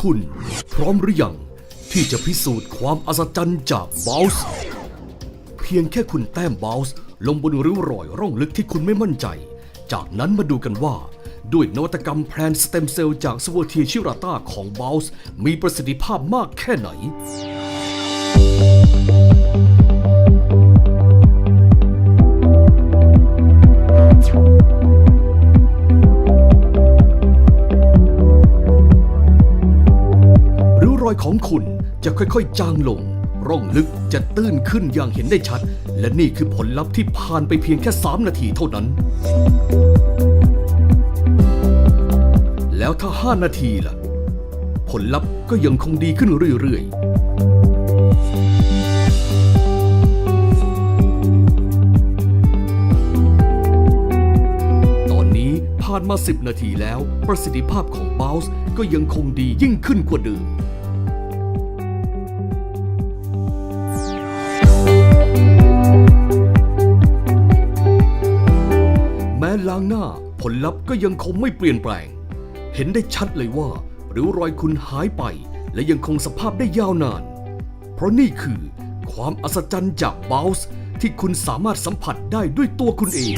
คุณ พร้อมหรือยังที่จะพิสูจน์ความอัศจรรย์จากบ o สเพียงแค่คุณแต้มบ o สลงบนริ้วรอยร่องลึกที่คุณไม่มั่นใจ จากนั้นมาดูกันว่า ด้วยนวัตกรรมแพลนสเต็มเซลล์จากสวอเทียชิราต้าของบ o สมีประสิทธิภาพมากแค่ไหน รอยของคุณจะค่อยๆ จางลง ร่องลึกจะตื้นขึ้นอย่างเห็นได้ชัด และนี่คือผลลัพธ์ที่ผ่านไปเพียงแค่ 3 นาทีเท่านั้น แล้วถ้า 5 นาทีล่ะ ผลลัพธ์ก็ยังคงดีขึ้นเรื่อยๆตอนนี้ผ่านมา 10 นาทีแล้ว ประสิทธิภาพของบ o สก็ยังคงดียิ่งขึ้นกว่าเดิมางหน้าผลลัพธ์ก็ยังคงไม่เปลี่ยนแปลง เห็นได้ชัดเลยว่าริ้วรอยคุณหายไป และยังคงสภาพได้ยาวนาน เพราะนี่คือความอัศจรรย์จากบ o สที่คุณสามารถสัมผัสได้ด้วยตัวคุณเอง